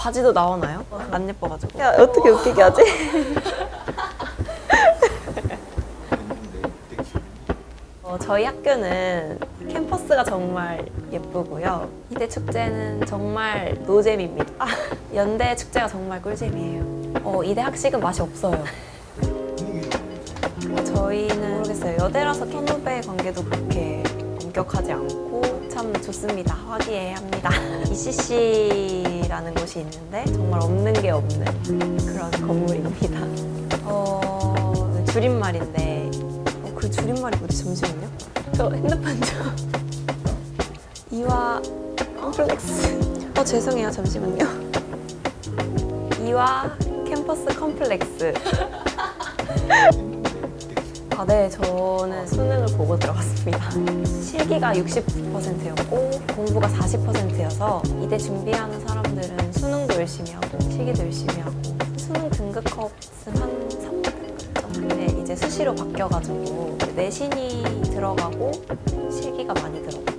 바지도 나오나요? 안 예뻐가지고. 야, 어떻게 웃기게 하지? 어, 저희 학교는 캠퍼스가 정말 예쁘고요. 이대 축제는 정말 노잼입니다. 아, 연대 축제가 정말 꿀잼이에요. 어, 이대 학식은 맛이 없어요. 저희는 모르겠어요. 여대라서 선후배 관계도 그렇게 엄격하지 않고 참 좋습니다. 화기애애합니다. ECC라는 곳이 있는데 정말 없는 게 없는 그런 건물입니다. 어, 줄임말인데 어, 그 줄임말이 뭐지? 잠시만요. 저 핸드폰 좀. 이화 컴플렉스. 어 죄송해요. 잠시만요. 이화 캠퍼스 컴플렉스. 아, 네, 저는 보고 들어갔습니다. 실기가 60%였고 공부가 40%여서 이대 준비하는 사람들은 수능도 열심히 하고 실기도 열심히 하고 수능 등급 컷은 한 3등급 정도인데 이제 수시로 바뀌어가지고 내신이 들어가고 실기가 많이 들어가고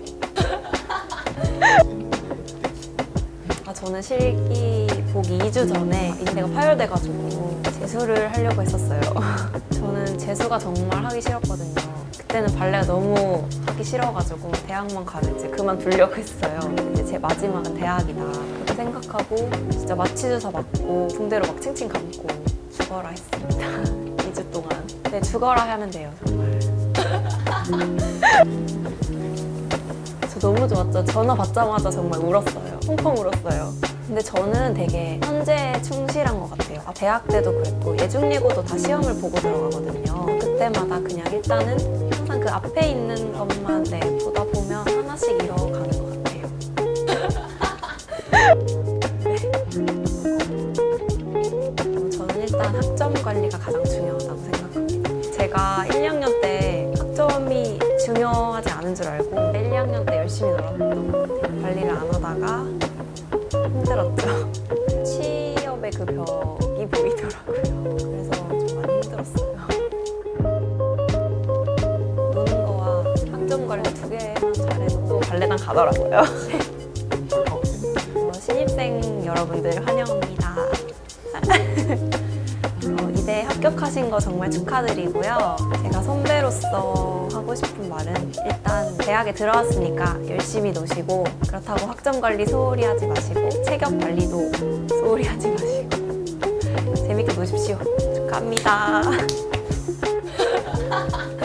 아, 저는 실기 보기 2주 전에 인대가 파열돼가지고 재수를 하려고 했었어요. 저는 재수가 정말 하기 싫었거든요. 그때는 발레가 너무 하기 싫어가지고 대학만 가면 이제 그만두려고 했어요. 이제 제 마지막은 대학이다. 그렇게 생각하고 진짜 마취주사 맞고 붕대로 막 칭칭 감고 죽어라 했습니다. 2주 동안. 네, 죽어라 하면 돼요, 정말. 저 너무 좋았죠. 전화 받자마자 정말 울었어요. 펑펑 울었어요. 근데 저는 되게 현재에 충실한 것 같아요. 아, 대학 때도 그랬고 예중예고도 다 시험을 보고 들어가거든요. 그때마다 그냥 일단은 항상 그 앞에 있는 것만 네, 보다 보면 하나씩 이뤄가는 것 같아요. 어, 저는 일단 학점 관리가 가장 중요하다고 생각합니다. 제가 1, 2학년 때 학점이 중요하지 않은 줄 알고 1, 2학년 때 열심히 놀았던 것 같아요. 관리를 안 하다가 힘들었죠. 취업의 그 벽이 보이더라고요. 그래서 좀 많이 힘들었어요. 노는 거와 학점 관리 두 개만 잘해도 또 발레단 가더라고요. 어, 신입생 여러분들 환영합니다. 어, 이대 합격하신 거 정말 축하드리고요. 제가 선배로서 하고 싶은 말은 일단 대학에 들어왔으니까 열심히 노시고 그렇다고 학점 관리 소홀히 하지 마시고 체격 관리도 소홀히 하지 마시고 재밌게 노십시오. 축하합니다.